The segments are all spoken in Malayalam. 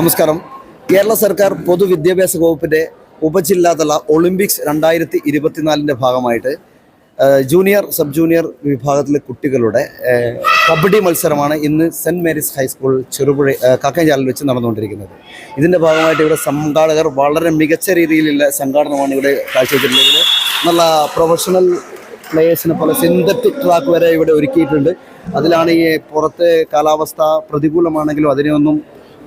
നമസ്കാരം. കേരള സർക്കാർ പൊതുവിദ്യാഭ്യാസ വകുപ്പിന്റെ ഉപജില്ലാതല ഒളിമ്പിക്സ് രണ്ടായിരത്തി ഇരുപത്തിനാലിന്റെ ഭാഗമായിട്ട് ജൂനിയർ സബ് ജൂനിയർ വിഭാഗത്തിലെ കുട്ടികളുടെ കബഡി മത്സരമാണ് ഇന്ന് Saint Mary's high school Cherupuzha കാക്കഞ്ചാലിൽ വെച്ച് നടന്നുകൊണ്ടിരിക്കുന്നത്. ഇതിന്റെ ഭാഗമായിട്ട് ഇവിടെ സംഘാടകർ വളരെ മികച്ച രീതിയിലുള്ള സംഘാടനമാണ് ഇവിടെ കാഴ്ചവെച്ചിട്ടുള്ളത്. നല്ല പ്രൊഫഷണൽ പ്ലേയേഴ്സിനെ പോലെ സിന്തറ്റിക് ട്രാക്ക് വരെ ഇവിടെ ഒരുക്കിയിട്ടുണ്ട്. അതിലാണ് ഈ പുറത്തെ കാലാവസ്ഥ പ്രതികൂലമാണെങ്കിലും അതിനെയൊന്നും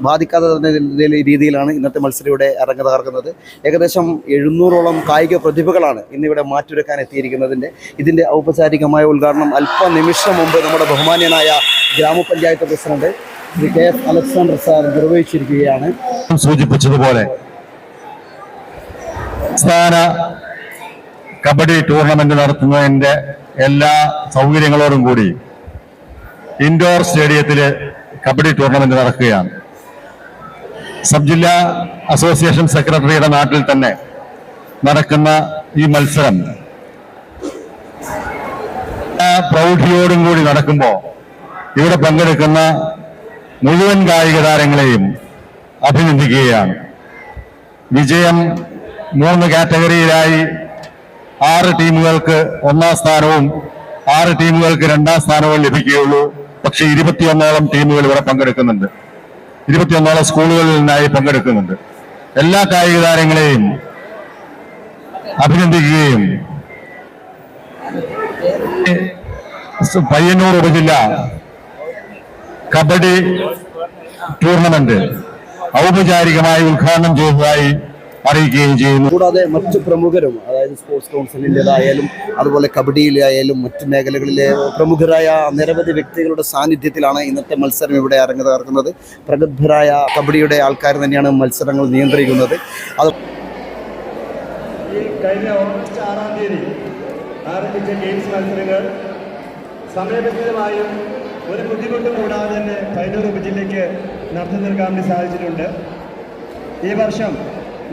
ബാധിക്കാത്ത തന്നെ രീതിയിലാണ് ഇന്നത്തെ മത്സരം ഇവിടെ ഇറങ്ങി തകർക്കുന്നത്. ഏകദേശം എഴുന്നൂറോളം കായിക പ്രതിഭകളാണ് ഇന്നിവിടെ മാറ്റുരക്കാൻ എത്തിയിരിക്കുന്നതിന്റെ. ഇതിന്റെ ഔപചാരികമായ ഉദ്ഘാടനം അല്പനിമിഷം മുമ്പ് നമ്മുടെ ബഹുമാന്യനായ ഗ്രാമപഞ്ചായത്ത് president Shri K F Alexander sir നിർവഹിച്ചിരിക്കുകയാണ്. സൂചിപ്പിച്ചതുപോലെ കബഡി ടൂർണമെന്റ് നടത്തുന്നതിന്റെ എല്ലാ സൗകര്യങ്ങളോടും കൂടി ഇൻഡോർ സ്റ്റേഡിയത്തിൽ കബഡി ടൂർണമെന്റ് നടക്കുകയാണ്. സബ് ജില്ലാ അസോസിയേഷൻ സെക്രട്ടറിയുടെ നാട്ടിൽ തന്നെ നടക്കുന്ന ഈ മത്സരം പ്രൗഢിയോടും കൂടി നടക്കുമ്പോൾ ഇവിടെ പങ്കെടുക്കുന്ന മുഴുവൻ കായിക താരങ്ങളെയും അഭിനന്ദിക്കുകയാണ്. വിജയം മൂന്ന് കാറ്റഗറിയിലായി ആറ് ടീമുകൾക്ക് ഒന്നാം സ്ഥാനവും ആറ് ടീമുകൾക്ക് രണ്ടാം സ്ഥാനവും ലഭിക്കുകയുള്ളൂ. പക്ഷെ ഇരുപത്തിയൊന്നോളം ടീമുകൾ ഇവിടെ പങ്കെടുക്കുന്നുണ്ട്. ഇരുപത്തിയൊന്നോളം സ്കൂളുകളിൽ നിന്നായി പങ്കെടുക്കുന്നുണ്ട്. എല്ലാ കായിക താരങ്ങളെയും അഭിനന്ദിക്കുകയും പയ്യന്നൂർ ഉപജില്ല കബഡി ടൂർണമെന്റ് ഔപചാരികമായി ഉദ്ഘാടനം ചെയ്തതായി അറിയിക്കുകയും ചെയ്യുന്നു. കൂടാതെ മറ്റു പ്രമുഖരും അതായത് സ്പോർട്സ് കൗൺസിലിന്റെതായാലും അതുപോലെ കബഡിയിലായാലും മറ്റ് മേഖലകളിലെ പ്രമുഖരായ നിരവധി വ്യക്തികളുടെ സാന്നിധ്യത്തിലാണ് ഇന്നത്തെ മത്സരം ഇവിടെ തകർക്കുന്നത് പ്രഗത്ഭരായ കബഡിയുടെ ആൾക്കാർ തന്നെയാണ് മത്സരങ്ങൾ നിയന്ത്രിക്കുന്നത്. അത് കഴിഞ്ഞ ഓഗസ്റ്റ് ആറാം തീയതി ആരംഭിച്ച ഗെയിംസ് മത്സരങ്ങൾ സമയബന്ധിതമായും ഒരു ബുദ്ധിമുട്ടും കൂടാതെ തന്നെ പൈനൂർ ഉപജില്ലയ്ക്ക് നടത്തി തീർക്കാൻ വേണ്ടി സാധിച്ചിട്ടുണ്ട്. ഈ വർഷം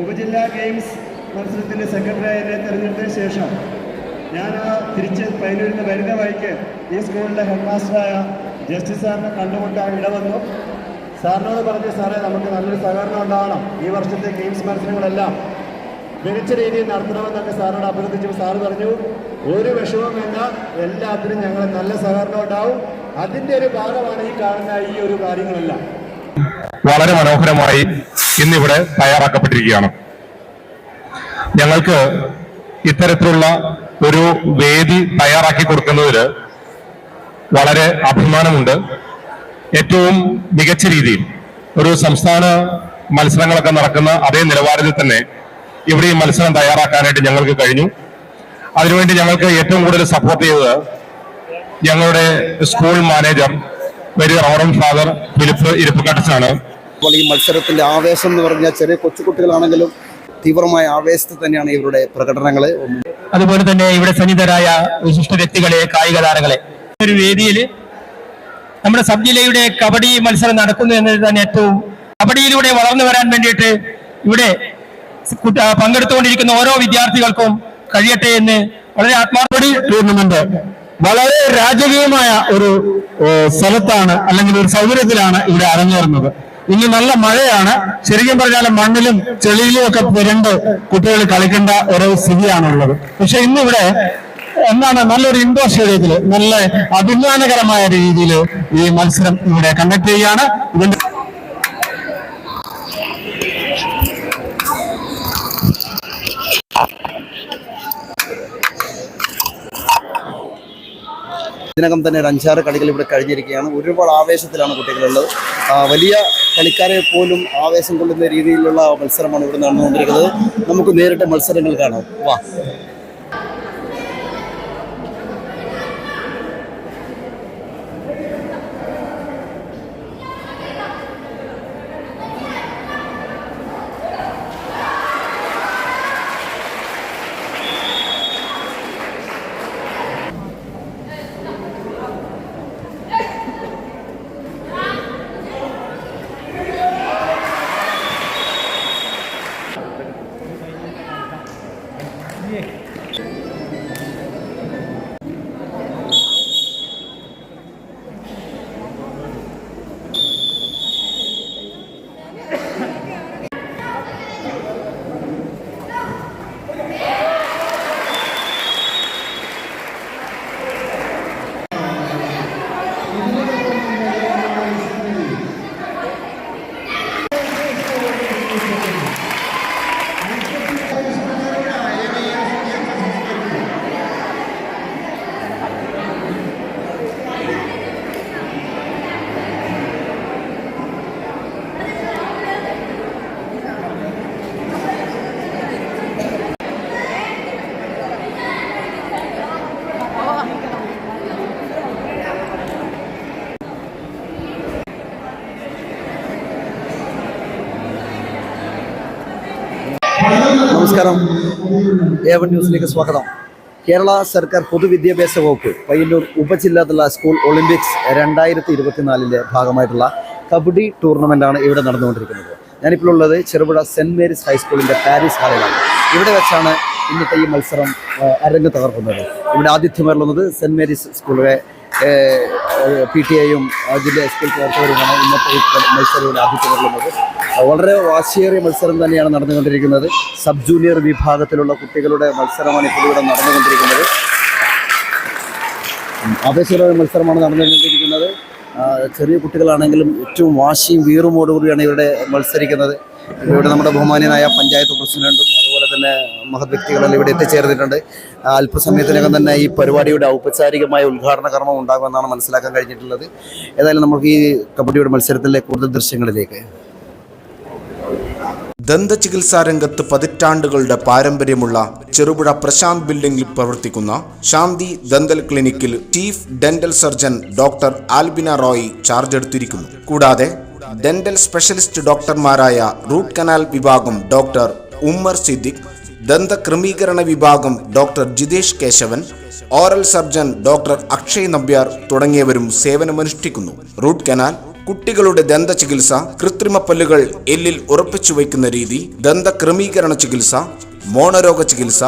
ഉപജില്ലാ ഗെയിംസ് മത്സരത്തിന്റെ സെക്രട്ടറിയായി എന്നെ തിരഞ്ഞെടുത്തതിന് ശേഷം ഞാൻ തിരിച്ച് പൈനൂരിൽ നിന്ന് വരുന്ന വഴിക്ക് ഈ സ്കൂളിലെ ഹെഡ് മാസ്റ്ററായ ജസ്റ്റിസ് സാറിനെ കണ്ടുമുട്ടാൻ ഇടവന്നു. സാറിനോട് പറഞ്ഞു സാറേ നമുക്ക് നല്ലൊരു സഹകരണം ഉണ്ടാവണം. ഈ വർഷത്തെ ഗെയിംസ് മത്സരങ്ങളെല്ലാം മികച്ച രീതിയിൽ നടത്തണമെന്നൊക്കെ സാറിനോട് അഭ്യർത്ഥിച്ചു സാറ് പറഞ്ഞു ഒരു വിഷമവും വേണ്ട. എല്ലാത്തിനും ഞങ്ങൾ നല്ല സഹകരണം ഉണ്ടാവും. അതിന്റെ ഒരു ഭാഗമാണ് ഈ കാണുന്ന ഈ ഒരു കാര്യങ്ങളെല്ലാം. വളരെ മനോഹരമായി ഇന്നിവിടെ തയ്യാറാക്കപ്പെട്ടിരിക്കുകയാണ്. ഞങ്ങൾക്ക് ഇത്തരത്തിലുള്ള ഒരു വേദി തയ്യാറാക്കി കൊടുക്കുന്നതിൽ വളരെ അഭിമാനമുണ്ട്. ഏറ്റവും മികച്ച രീതിയിൽ ഒരു സംസ്ഥാന മത്സരങ്ങളൊക്കെ നടക്കുന്ന അതേ നിലവാരത്തിൽ തന്നെ ഇവിടെ ഈ മത്സരം തയ്യാറാക്കാനായിട്ട് ഞങ്ങൾക്ക് കഴിഞ്ഞു. അതിനുവേണ്ടി ഞങ്ങൾക്ക് ഏറ്റവും കൂടുതൽ സപ്പോർട്ട് ചെയ്തത് ഞങ്ങളുടെ school manager very reverend father Philip ഇരിപ്പുകട്ടച്ചാണ് അപ്പോൾ ഈ മത്സരത്തിന്റെ ആവേശം എന്ന് പറഞ്ഞാൽ ചെറിയ കൊച്ചുകുട്ടികളാണെങ്കിലും തീവ്രമായ ആവേശത്തിൽ തന്നെയാണ് ഇവരുടെ പ്രകടനങ്ങൾ അതുപോലെ തന്നെ ഇവിടെ സന്നിധരായ വിശിഷ്ട വ്യക്തികളെ കായിക താരങ്ങളെ ഒരു വേദിയിൽ നമ്മുടെ സബ് ജില്ലയുടെ കബഡി മത്സരം നടക്കുന്നു എന്നത് തന്നെ ഏറ്റവും കബഡിയിലൂടെ വളർന്നു വരാൻ വേണ്ടിയിട്ട് ഇവിടെ പങ്കെടുത്തുകൊണ്ടിരിക്കുന്ന ഓരോ വിദ്യാർത്ഥികൾക്കും കഴിയട്ടെ എന്ന് വളരെ ആത്മാർത്ഥി ടൂർണമെന്റ് വളരെ രാജകീയമായ ഒരു സ്ഥലത്താണ് അല്ലെങ്കിൽ ഒരു സൗകര്യത്തിലാണ് ഇവിടെ അരങ്ങേറുന്നത്. ഇനി നല്ല മഴയാണ്. ശരിക്കും പറഞ്ഞാൽ മണ്ണിലും ചെളിയിലും ഒക്കെ പുരണ്ട് കുട്ടികൾ കളിക്കേണ്ട ഒരു സ്ഥിതിയാണുള്ളത്. പക്ഷെ ഇന്നിവിടെ എന്താണ് നല്ലൊരു ഇൻഡോർ സ്റ്റേഡിയത്തിൽ നല്ല അഭിമാനകരമായ രീതിയിൽ ഈ മത്സരം ഇവിടെ കണ്ടക്ട് ചെയ്യുകയാണ്. ഇതിന്റെ ഇതിനകം തന്നെ ഒരു അഞ്ചാറ് കളികൾ ഇവിടെ കഴിഞ്ഞിരിക്കുകയാണ്. ഒരുപാട് ആവേശത്തിലാണ് കുട്ടികളുള്ളത്. വലിയ കളിക്കാരെ പോലും ആവേശം കൊള്ളുന്ന രീതിയിലുള്ള മത്സരമാണ് ഇവിടെ നടന്നുകൊണ്ടിരിക്കുന്നത്. നമുക്ക് നേരിട്ട് മത്സരങ്ങൾ കാണാം. വാ. നമസ്കാരം. ഏവൻ ന്യൂസിലേക്ക് സ്വാഗതം. കേരള സർക്കാർ പൊതുവിദ്യാഭ്യാസ വകുപ്പ് പയ്യന്നൂർ ഉപജില്ലാതല സ്കൂൾ ഒളിമ്പിക്സ് രണ്ടായിരത്തി ഇരുപത്തിനാലിന്റെ ഭാഗമായിട്ടുള്ള കബഡി ടൂർണമെന്റാണ് ഇവിടെ നടന്നുകൊണ്ടിരിക്കുന്നത്. ഞാനിപ്പോൾ ഉള്ളത് ചെറുപുഴ സെന്റ് മേരീസ് ഹൈസ്കൂളിന്റെ പാരീസ് ഹാളിലാണ്. ഇവിടെ വെച്ചാണ് ഇന്നത്തെ ഈ മത്സരം അരങ്ങ് തകർക്കുന്നത്. ഇവിടെ ആതിഥ്യമരുള്ളത് സെന്റ് മേരീസ് സ്കൂളിലെ പി ടി എയും ജില്ലാ സ്കൂൾ പ്രവർത്തകരുമാണ് ഇന്നത്തെ മത്സരം ഇവിടെ വളരെ വാശിയേറിയ മത്സരം തന്നെയാണ് നടന്നുകൊണ്ടിരിക്കുന്നത്. സബ് ജൂനിയർ വിഭാഗത്തിലുള്ള കുട്ടികളുടെ മത്സരമാണ് ഇപ്പോൾ ഇവിടെ നടന്നുകൊണ്ടിരിക്കുന്നത്. ആവേശകരമായ മത്സരമാണ് നടന്നുകൊണ്ടിരിക്കുന്നത്. ചെറിയ കുട്ടികളാണെങ്കിലും ഏറ്റവും വാശിയും വീറുമോടുകൂടിയാണ് ഇവിടെ മത്സരിക്കുന്നത്. ഇവിടെ നമ്മുടെ ബഹുമാനനായ പഞ്ചായത്ത് പ്രസിഡന്റും തന്നെ മഹത് വ്യക്തികളെല്ലാം ഇവിടെ എത്തിച്ചേർന്നിട്ടുണ്ട്. അല്പസമയത്തിനകം തന്നെ ഈ പരിപാടിയുടെ ഔപചാരികമായ ഉദ്ഘാടന കർമ്മം ഉണ്ടാകുമെന്നാണ് മനസ്സിലാക്കാൻ കഴിഞ്ഞിട്ടുള്ളത്. ഏതായാലും നമുക്ക് ഈ കബഡിയുടെ മത്സരത്തിലെ കൂടുതൽ ദൃശ്യങ്ങളിലേക്ക്. ദന്തചികിത്സാ രംഗത്ത് പതിറ്റാണ്ടുകളുടെ പാരമ്പര്യമുള്ള ചെറുപുഴ പ്രശാന്ത് ബിൽഡിംഗിൽ പ്രവർത്തിക്കുന്ന ശാന്തി ദന്തൽ ക്ലിനിക്കിൽ chief dental surgeon doctor Albina Roy charge എടുത്തിരിക്കുന്നു. കൂടാതെ ഡെന്റൽ സ്പെഷ്യലിസ്റ്റ് ഡോക്ടർമാരായ റൂട്ട് കനാൽ വിഭാഗം ഡോക്ടർ ഉമ്മർ സിദ്ദിഖ് ദന്തക്രമീകരണ വിഭാഗം doctor Jithesh Keshavan oral surgeon doctor Akshay Nambiar തുടങ്ങിയവരും സേവനമനുഷ്ഠിക്കുന്നു. റൂട്ട് കനാൽ കുട്ടികളുടെ ദന്ത ചികിത്സ കൃത്രിമ പല്ലുകൾ എല്ലിൽ ഉറപ്പിച്ചു വയ്ക്കുന്ന രീതി ദന്തക്രമീകരണ ചികിത്സ മോണരോഗ ചികിത്സ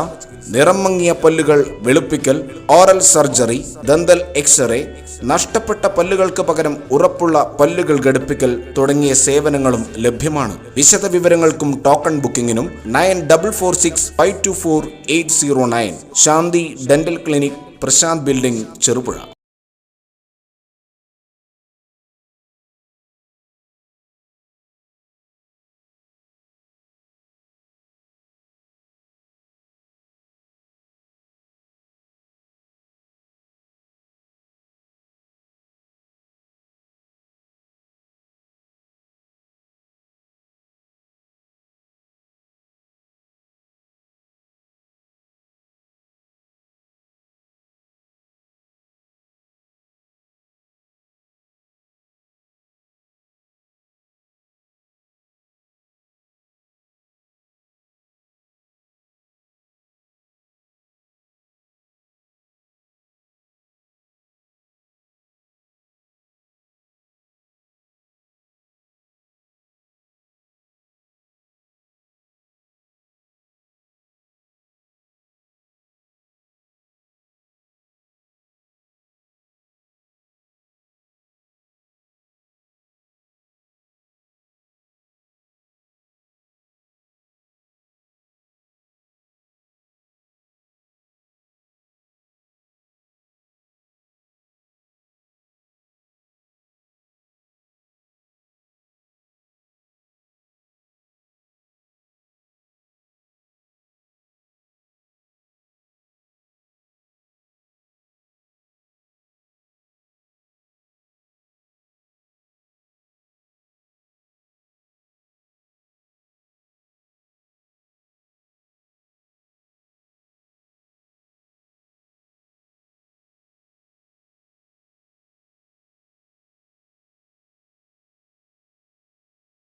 നിറം മങ്ങിയ പല്ലുകൾ വെളുപ്പിക്കൽ ഓറൽ സർജറി ദന്തൽ എക്സ്റേ നഷ്ടപ്പെട്ട പല്ലുകൾക്ക് പകരം ഉറപ്പുള്ള പല്ലുകൾ ഘടിപ്പിക്കൽ തുടങ്ങിയ സേവനങ്ങളും ലഭ്യമാണ്. വിശദ വിവരങ്ങൾക്കും token ബുക്കിംഗിനും nine double four six five two four eight zero nine. Shanthi dental clinic Prashanth building Cherupuzha.